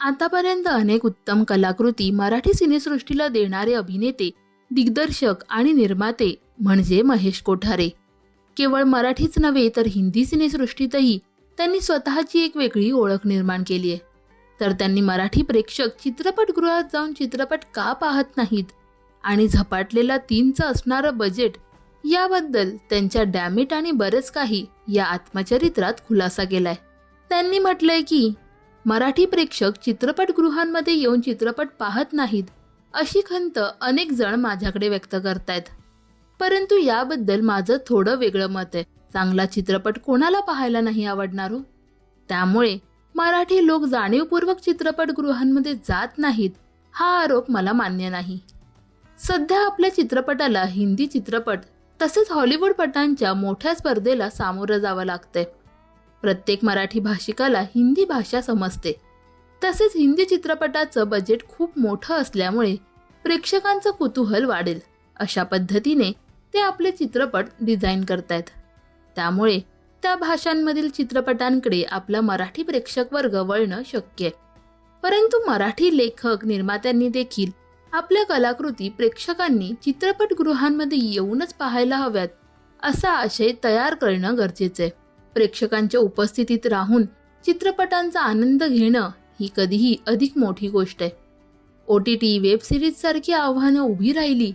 आतापर्यंत अनेक उत्तम कलाकृती मराठी सिनेसृष्टीला देणारे अभिनेते दिग्दर्शक आणि निर्माते म्हणजे महेश कोठारे. केवळ मराठीच नव्हे तर हिंदी सिनेसृष्टीतही त्यांनी स्वतःची एक वेगळी ओळख निर्माण केली आहे. तर त्यांनी मराठी प्रेक्षक चित्रपटगृहात जाऊन चित्रपट का पाहत नाहीत? आणि झपाटलेला तीनचं असणारं बजेट याबद्दल त्यांच्या डॅमिट आणि बरंच काही या आत्मचरित्रात खुलासा केलाय. त्यांनी म्हटलंय की मराठी प्रेक्षक चित्रपटगृहांमध्ये येऊन चित्रपट पाहत नाहीत अशी खंत अनेक जण माझ्याकडे व्यक्त करतायत. परंतु याबद्दल माझं थोडं वेगळं मत आहे. चांगला चित्रपट कोणाला पाहायला नाही आवडणार? हो त्यामुळे मराठी लोक जाणीवपूर्वक चित्रपटगृहांमध्ये जात नाहीत हा आरोप मला मान्य नाही. सध्या आपल्या चित्रपटाला हिंदी चित्रपट तसेच हॉलिवूड पटांच्या मोठ्या स्पर्धेला सामोरं जावं लागतंय. प्रत्येक मराठी भाषिकाला हिंदी भाषा समजते. तसेच हिंदी चित्रपटाचं बजेट खूप मोठं असल्यामुळे प्रेक्षकांचं कुतूहल वाढेल. अशा पद्धतीने ते आपले चित्रपट डिझाईन करतायत. त्यामुळे त्या भाषांमधील चित्रपटांकडे आपला मराठी प्रेक्षक वर्ग वळणं शक्य आहे. परंतु मराठी लेखक निर्मात्यांनी देखील आपल्या कलाकृती प्रेक्षकांनी चित्रपटगृहांमध्ये येऊनच पाहायला हव्यात असा आशय तयार करणं गरजेचं आहे. प्रेक्षकांच्या उपस्थितीत राहून चित्रपटांचा आनंद घेणं ही कधीही अधिक मोठी गोष्ट आहे. O T T web series सारखी आव्हानं उभी राहिली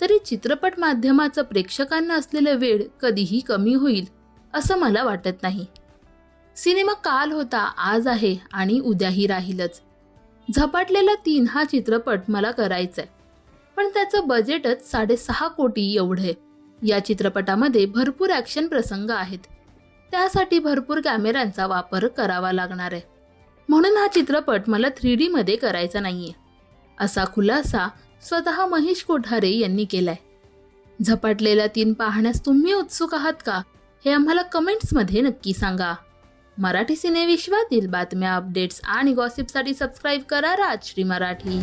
तरी चित्रपट माध्यमाचं प्रेक्षकांना असलेलं वेळ कधीही कमी होईल असं मला वाटत नाही. सिनेमा काल होता आज आहे आणि उद्याही राहीलच. झपाटलेला तीन हा चित्रपट मला करायचा आहे पण त्याचं बजेटच साडेसहा कोटी एवढं आहे. या चित्रपटामध्ये भरपूर ॲक्शन प्रसंग आहेत. त्यासाठी भरपूर कॅमेऱ्यांचा वापर करावा लागणार आहे. म्हणून हा चित्रपट मला थ्री डीमध्ये करायचा नाहीये. असा खुलासा स्वतः महेश कोठारे यांनी केलाय. झपाटलेला तीन पाहण्यास तुम्ही उत्सुक आहात का हे आम्हाला कमेंट्समध्ये नक्की सांगा. मराठी सिनेविश्वातील बातम्या अपडेट्स आणि गॉसिपसाठी सबस्क्राईब करा राजश्री मराठी.